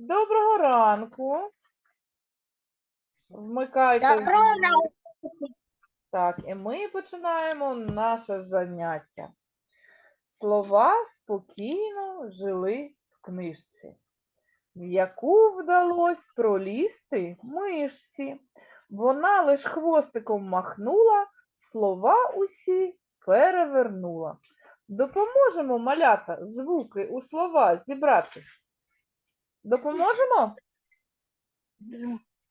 Доброго ранку. Вмикайте. Доброго ранку. Так, і ми починаємо наше заняття. Слова спокійно жили в книжці, в яку вдалось пролізти мишці. Вона лиш хвостиком махнула, слова усі перевернула. Допоможемо малята звуки у слова зібрати. Допоможемо?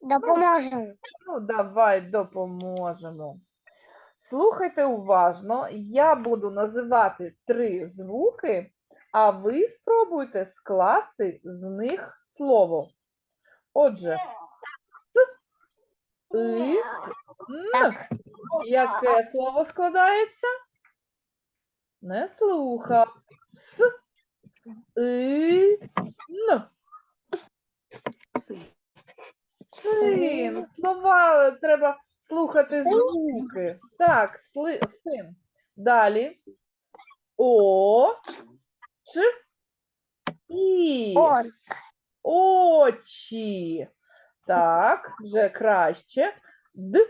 Допоможемо. Ну, давай допоможемо. Слухайте уважно, я буду називати три звуки, а ви спробуйте скласти з них слово. Отже, с, и, н. Яке слово складається? Не слухав. С, и, н. Син. Слова треба слухати звуки. Так, сли, син. Далі. О, Ч, І. Очі. Так, вже краще. Д,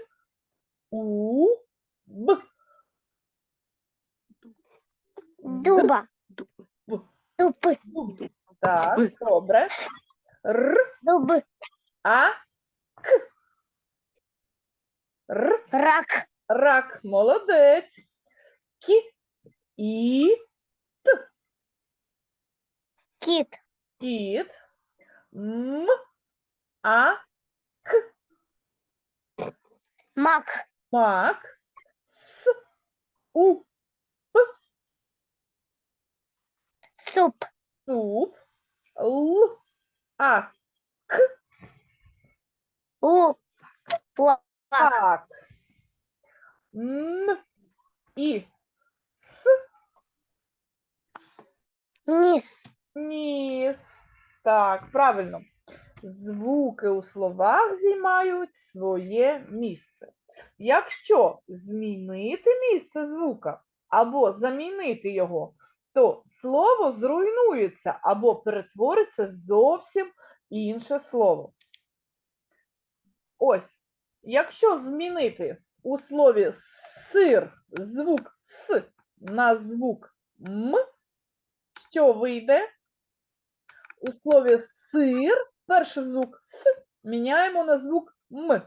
У, Б. дуба, Б. дупи, Так, добре. Р, дуби, А, К. Р, рак, рак, молодець. Кі, І, кіт, кіт. М, А, мак, мак. С, У, суп, суп. Л, А, так. Н, І, С, ніс, ніс. Так, правильно. Звуки у словах займають своє місце. Якщо змінити місце звука або замінити його, то слово зруйнується або перетвориться зовсім інше слово. Ось, якщо змінити у слові сир звук с на звук м, що вийде? У слові сир перший звук с міняємо на звук м.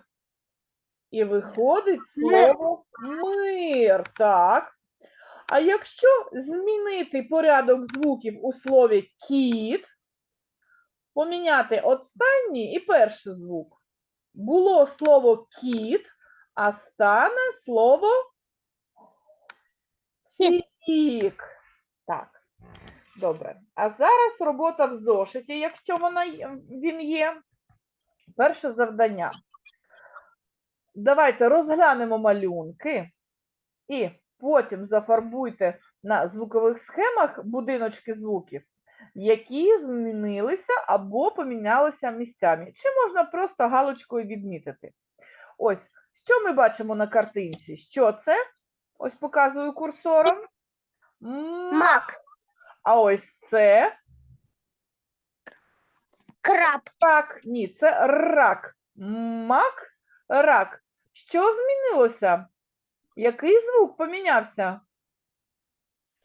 І виходить слово мир. Так. А якщо змінити порядок звуків у слові кіт, поміняти останній і перший звук. Було слово кіт, а стане слово цік. Так. Добре. А зараз робота в зошиті, якщо вона, він є. Перше завдання. Давайте розглянемо малюнки і потім зафарбуйте на звукових схемах будиночки звуків, які змінилися або помінялися місцями. Чи можна просто галочкою відмітити. Ось, що ми бачимо на картинці? Що це? Ось показую курсором. Мак, а ось це краб, так, ні, це рак. Мак, рак. Що змінилося? Який звук помінявся?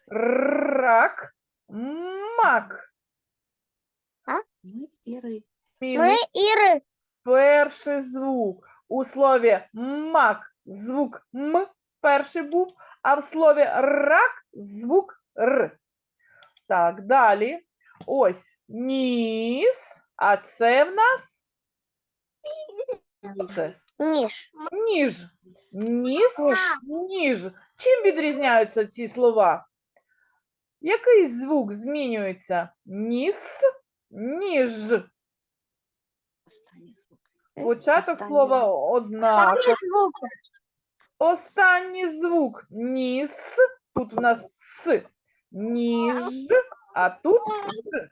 Рак, мак. Ми Іри. ми Мінус іри, перший звук. У слові мак звук м перший був, а в слові рак звук р. Так, далі. Ось ніс, а це в нас це? ніж, Ніж. Ніс, ніж. Чим відрізняються ці слова? Який звук змінюється? Ніс, ніж. Останній звук. Початок Останній слова однаковий. Останній звук, Останній звук ніс. Тут в нас с. Ніж, а тут с.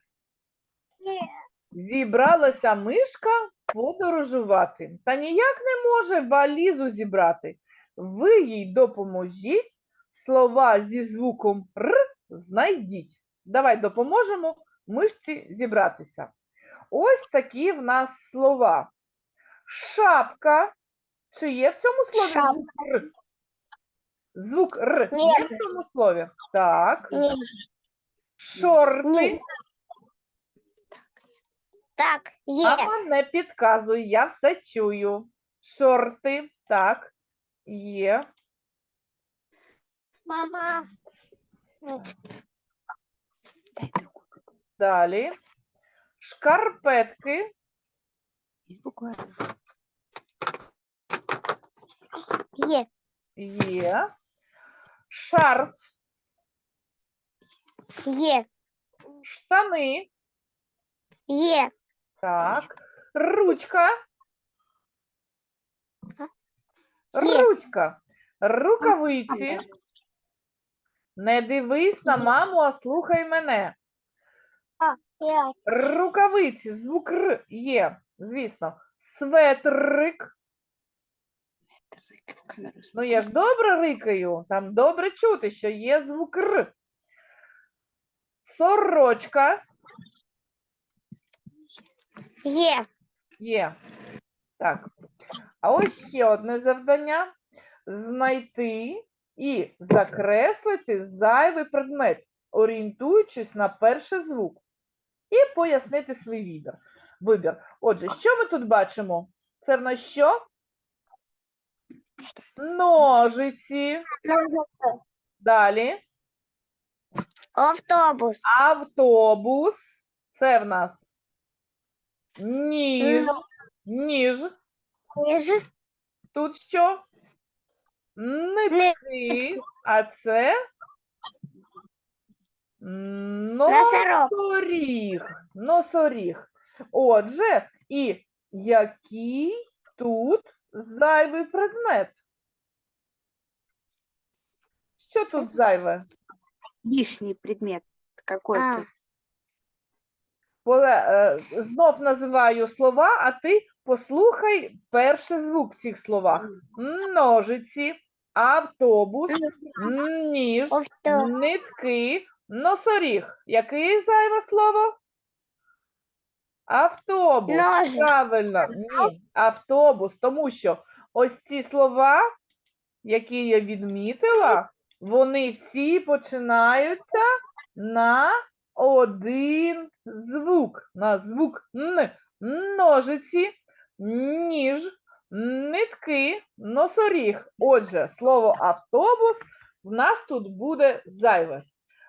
Зібралася мишка подорожувати. Та ніяк не може валізу зібрати. Ви їй допоможіть, слова зі звуком р знайдіть. Давай допоможемо мишці зібратися. Ось такі в нас слова. Шапка. Чи є в цьому слові Шапка. звук Р? Звук Р Ні. є в цьому слові? Так. Ні. Шорти. Ні. Так, є. Мама не підказує, я все чую. Шорти. Так. Є. Мама. Дай другу. Далі. Шкарпетки. Есть буква Р. Є. Є. Шарф. Є. Штани. Є. Так. Ручка. Є. Ручка. Рукавиці. Не дивись на маму, а слухай мене. Рукавиці. Звук Р є, звісно. Светрик. Ну я ж добре рикаю. Там добре чути, що є звук Р. Сорочка. Є. Є. Так. А ось ще одне завдання: знайти і закреслити зайвий предмет, орієнтуючись на перший звук, і пояснити свій вибір. вибір. Отже, що ми тут бачимо? Це в нас що? Ножиці. Далі. Автобус. Автобус. Це в нас ніж. Ніж. Ніж. Тут що? Нитки, а це носоріг. Носоріг. Отже, і який тут зайвий предмет? Що тут зайве? Лишний предмет какой А. Поле, е, знов називаю слова, а ти послухай перший звук в цих словах. Ножиці, автобус, ніж, Автобус. нитки, носоріг. Яке зайве слово? Автобус. Ножиць. Правильно, ні, автобус, тому що ось ці слова, які я відмітила, вони всі починаються на один звук, на звук Н. Ножиці, ніж, нитки, носоріг. Отже, слово автобус в нас тут буде зайве.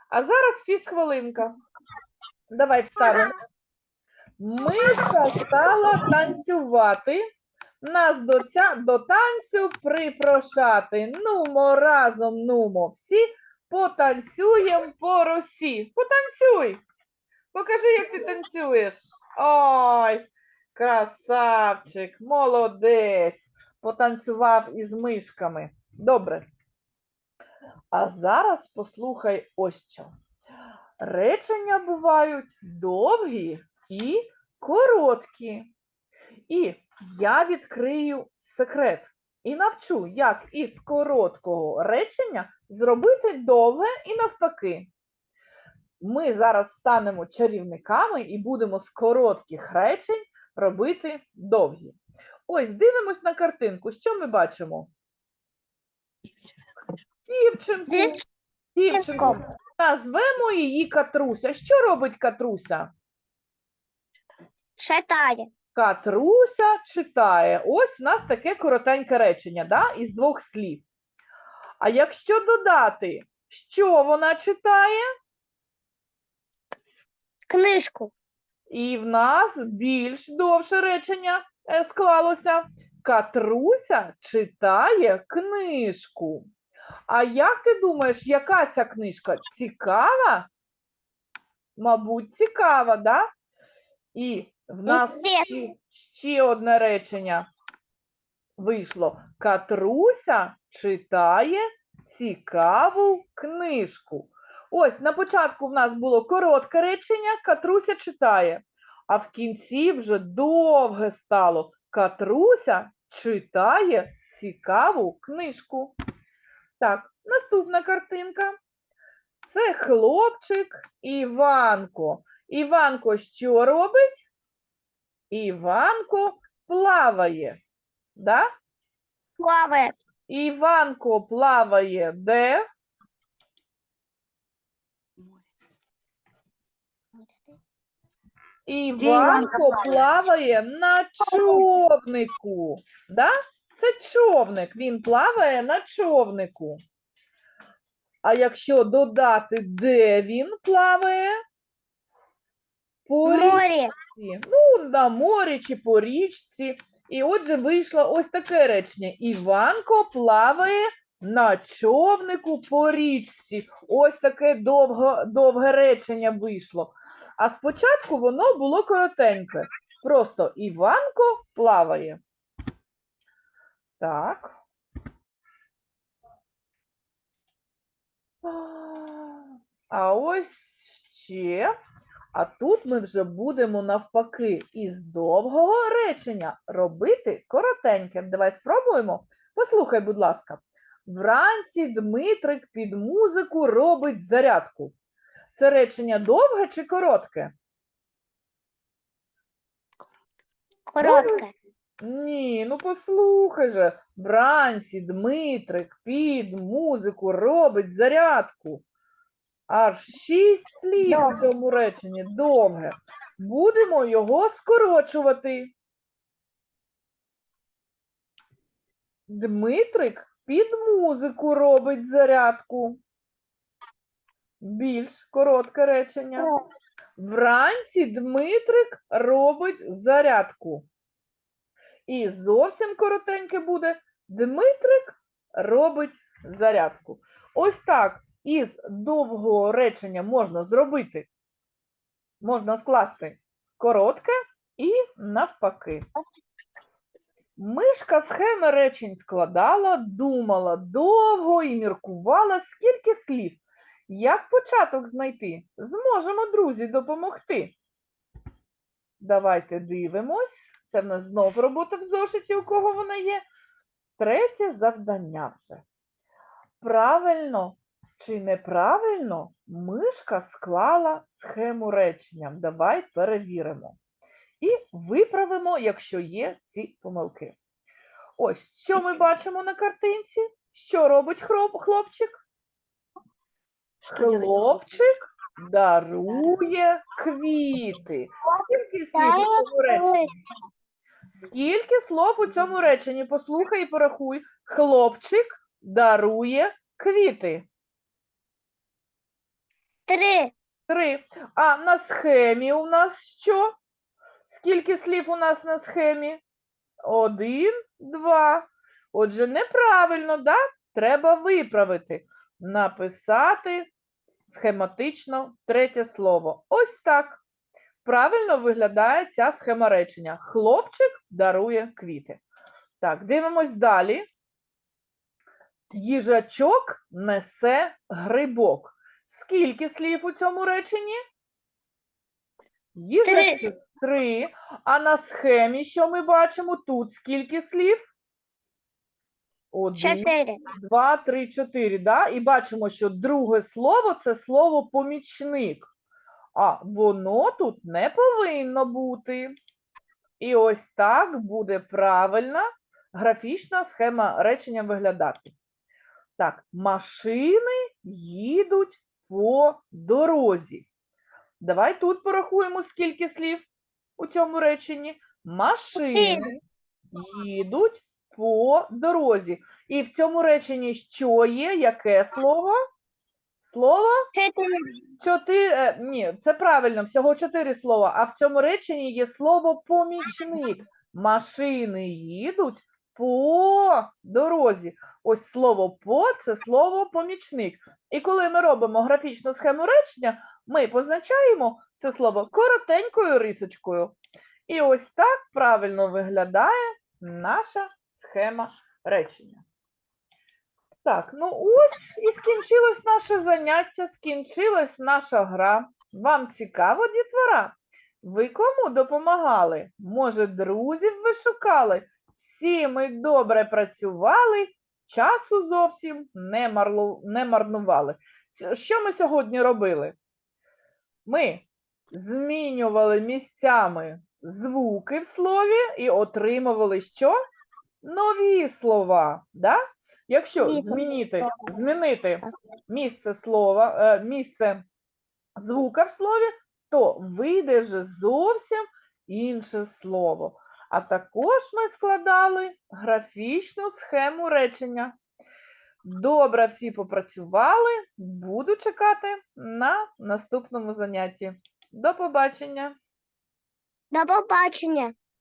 А зараз фізхвилинка. Давай вставимо. Мишка стала танцювати. Нас до, ця, до танцю припрошати. Нумо разом, нумо всі, потанцюєм по росі. Потанцюй. Покажи, як ти танцюєш. Ой, красавчик, молодець. Потанцював із мишками. Добре. А зараз послухай ось що. Речення бувають довгі і короткі. І я відкрию секрет і навчу, як із короткого речення зробити довге і навпаки. Ми зараз станемо чарівниками і будемо з коротких речень робити довгі. Ось дивимось на картинку. Що ми бачимо? Дівчинку. Дівчинку. Назвемо її Катруся. Що робить Катруся? Шатає. Катруся читає. Ось в нас таке коротеньке речення, да? із двох слів. А якщо додати, що вона читає, Книжку. І в нас більш довше речення е, склалося. Катруся читає книжку. А як ти думаєш, яка ця книжка? Цікава? Мабуть, цікава, да? І в нас ще, ще одне речення вийшло. Катруся читає цікаву книжку. Ось на початку в нас було коротке речення, Катруся читає, а в кінці вже довге стало. Катруся читає цікаву книжку. Так, наступна картинка. Це хлопчик Іванко. Іванко що робить? Іванко плаває. Да? Плавает. Іванко плаває де? Іванко плаває на човнику. Да? Це човник. Він плаває на човнику. А якщо додати, де він плаває? По Море. річці. Ну, на морі чи по річці. І отже, вийшло ось таке речення. Іванко плаває на човнику по річці. Ось таке довго, довге речення вийшло. А спочатку воно було коротеньке. Просто Іванко плаває. Так. А ось ще. А тут ми вже будемо навпаки із довгого речення робити коротеньке. Давай спробуємо. Послухай, будь ласка. Вранці Дмитрик під музику робить зарядку. Це речення довге чи коротке? Короткое. Ні, ну послухай же. Вранці Дмитрик під музику робить зарядку. Аж шість слів у цьому реченні довге. Будемо його скорочувати. Дмитрик під музику робить зарядку. Більш коротке речення. Вранці Дмитрик робить зарядку. І зовсім коротеньке буде Дмитрик робить зарядку. Ось так із довгого речення можна зробити. Можна скласти коротке і навпаки. Мишка схеми речень складала, думала довго і міркувала, скільки слів. Як початок знайти? Зможемо, друзі, допомогти. Давайте дивимось. Це в нас знов робота в зошиті, у кого вона є. Третє завдання вже. Правильно чи неправильно мишка склала схему речення. Давай перевіримо. І виправимо, якщо є ці помилки. Ось, що ми бачимо на картинці? Що робить хлопчик? Хлопчик дарує квіти. Скільки слів у цьому реченні? Скільки слов у цьому реченні? Послухай і порахуй. Хлопчик дарує квіти. Три. Три. А на схемі у нас що? Скільки слів у нас на схемі? Один, два. Отже, неправильно, да? Треба виправити. Написати схематично третє слово. Ось так. Правильно виглядає ця схема речення. Хлопчик дарує квіти. Так, дивимось далі. Їжачок несе грибок. Скільки слів у цьому реченні? Їжачок три. А на схемі, що ми бачимо тут? Скільки слів? Один, Чотири. два, три, чотири. Да? І бачимо, що друге слово це слово помічник. А воно тут не повинно бути. І ось так буде правильна графічна схема речення виглядати. Так, машини їдуть по дорозі. Давай тут порахуємо, скільки слів у цьому реченні. Машини їдуть по дорозі. І в цьому реченні що є? Яке слово? Слово Чотири. е, Ні, це правильно, всього чотири слова. А в цьому реченні є слово помічник. Машини їдуть по дорозі. Ось слово по це слово помічник. І коли ми робимо графічну схему речення, ми позначаємо це слово коротенькою рисочкою. І ось так правильно виглядає наша схема речення. Так, ну ось і скінчилось наше заняття, скінчилась наша гра. Вам цікаво, дітвора? Ви кому допомагали? Може, друзів ви шукали? Всі ми добре працювали, часу зовсім не, не марнували. Що ми сьогодні робили? Ми змінювали місцями звуки в слові і отримували що? Нові слова. Да? Якщо змінити, змінити місце слова, е, місце звука в слові, то вийде вже зовсім інше слово. А також ми складали графічну схему речення. Добре, всі попрацювали. Буду чекати на наступному занятті. До побачення! До побачення.